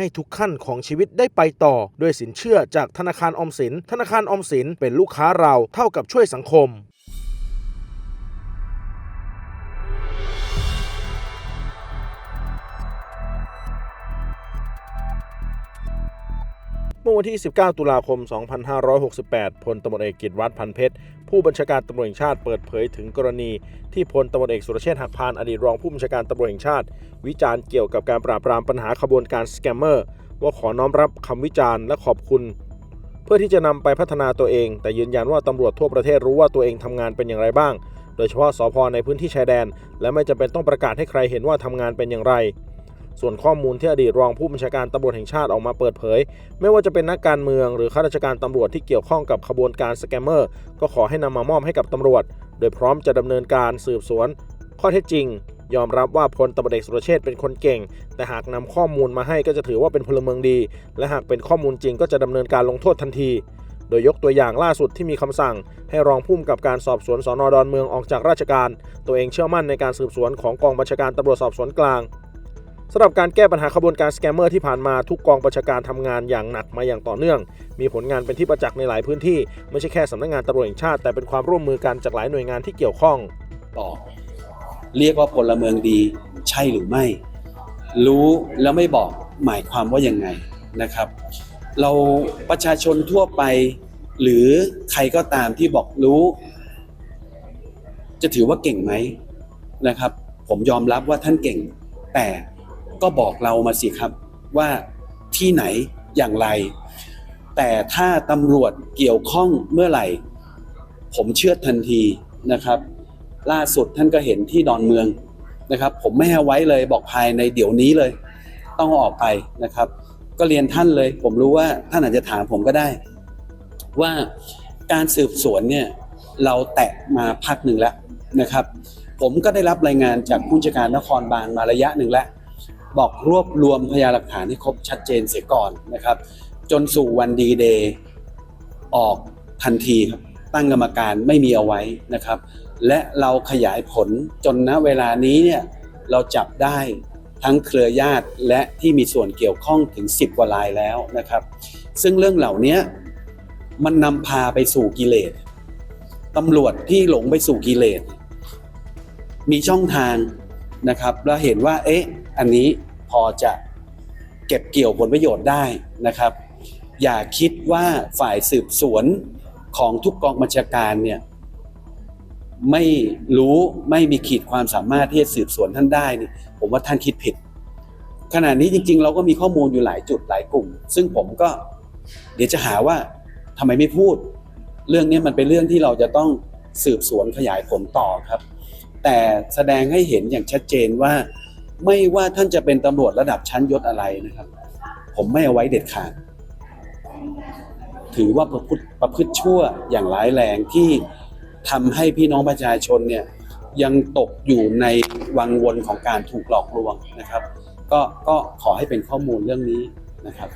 ให้ทุกขั้นของชีวิตได้ไปต่อ ด้วยสินเชื่อจากธนาคารออมสิน ธนาคารออมสินเป็นลูกค้าเราเท่ากับช่วยสังคม เมื่อวันที่ 19 ตุลาคม 2568 พลตำรวจเอกกิตวัฒน์พันเพชร ผู้บัญชาการตำรวจแห่งชาติเปิดเผยถึงกรณีที่พลตำรวจเอกสุรเชษฐ์หักพานอดีตรองผู้บัญชาการตำรวจแห่งชาติ วิจารณ์เกี่ยวกับการปราบปรามปัญหาขบวนการสแกมเมอร์ว่าขอน้อมรับคำวิจารณ์และขอบคุณ เพื่อที่จะนำไปพัฒนาตัวเอง แต่ยืนยันว่าตำรวจทั่วประเทศรู้ว่าตัวเองทำงานเป็นอย่างไรบ้าง โดยเฉพาะสพในพื้นที่ชายแดน และไม่จำเป็นต้องประกาศให้ใครเห็นว่าทำงานเป็นอย่างไร ส่วนข้อมูลที่อดีตรองผู้บัญชาการตำรวจแห่งชาติออกมาเปิดเผย ไม่ว่าจะเป็นนักการเมืองหรือข้าราชการตำรวจที่เกี่ยวข้องกับขบวนการสแกมเมอร์ก็ขอให้นำมามอบให้กับตำรวจ โดยพร้อมจะดำเนินการสืบสวน ข้อเท็จจริง ยอมรับว่าพลตำรวจเอกสุรเชษฐ์เป็นคนเก่ง แต่หากนำข้อมูลมาให้ก็จะถือว่าเป็นพลเมืองดี และหากเป็นข้อมูลจริงก็จะดำเนินการลงโทษทันทีโดยยกตัวอย่างล่าสุดที่มีคำสั่ง ให้รองผู้กำกับการสอบสวนสอนอดอนเมืองออกจากราชการ ตัวเองเชื่อมั่นในการสืบสวนของกองบัญชาการตำรวจสอบสวนกลาง สำหรับการแก้ปัญหาขบวนการสแกมเมอร์ที่ผ่านมาทุกกองบัญชาการทำงานอย่างหนักมาอย่างต่อเนื่อง มีผลงานเป็นที่ประจักษ์ในหลายพื้นที่ ไม่ใช่แค่สำนักงานตำรวจแห่งชาติแต่เป็นความร่วมมือกันจากหลายหน่วยงานที่เกี่ยวข้องต่อเรียกว่าพลเมืองดีใช่หรือไม่ รู้แล้วไม่บอกหมายความว่ายังไงนะครับ เราประชาชนทั่วไป หรือใครก็ตามที่บอกรู้ จะถือว่าเก่งไหมนะครับ ผมยอมรับว่าท่านเก่ง แต่ ก็บอกเรามาสิครับว่าที่ไหนอย่างไร แต่ถ้าตำรวจเกี่ยวข้องเมื่อไหร่ ผมเชื่อทันทีนะครับ ล่าสุดท่านก็เห็นที่ดอนเมืองนะครับ ผมไม่ให้ไว้เลยบอกภายในเดี๋ยวนี้เลย ต้องออกไปนะครับ ก็เรียนท่านเลย ผมรู้ว่าท่านอาจจะถามผมก็ได้ ว่าการสืบสวนเนี่ยเราแตะมาพักหนึ่งแล้วนะครับ ผมก็ได้รับรายงานจากผู้จัดการนครบาลมาระยะหนึ่งแล้ว บอกรวบรวมพยานหลักฐานให้ครบชัดเจนเสียก่อนนะครับ จนสู่วันดีเดย์ออกทันทีครับตั้งกรรมการไม่มีเอาไว้นะครับ และเราขยายผลจนณเวลานี้เนี่ยเราจับได้ทั้งเครือญาติและที่มีส่วนเกี่ยวข้องถึง 10 กว่ารายแล้วนะครับ ซึ่งเรื่องเหล่านี้มันนำพาไปสู่กิเลสตำรวจที่หลงไปสู่กิเลส มีช่องทางนะครับแล้วเห็นว่าเอ๊ะ อันนี้พอจะเก็บเกี่ยวผลประโยชน์ได้นะครับ อย่าคิดว่าฝ่ายสืบสวนของทุกกองบัญชาการเนี่ยไม่รู้ไม่มีขีดความสามารถที่จะสืบสวนท่านได้นี่ผมว่าท่านคิดผิด ขณะนี้จริง ๆ เราก็มีข้อมูลอยู่หลายจุดหลายกลุ่ม ซึ่งผมก็เดี๋ยวจะหาว่าทำไมไม่พูด เรื่องนี้มันเป็นเรื่องที่เราจะต้องสืบสวนขยายผลต่อครับ แต่แสดงให้เห็นอย่างชัดเจนว่า ไม่ว่าท่านจะเป็นตำรวจระดับชั้นยศอะไรนะครับ ผมไม่เอาไว้เด็ดขาด ถือว่าประพฤติประพฤติชั่วอย่างร้ายแรงที่ทำให้พี่น้องประชาชนเนี่ยยังตกอยู่ในวังวนของการถูกหลอกลวงนะครับ ก็ก็ขอให้เป็นข้อมูลเรื่องนี้นะครับ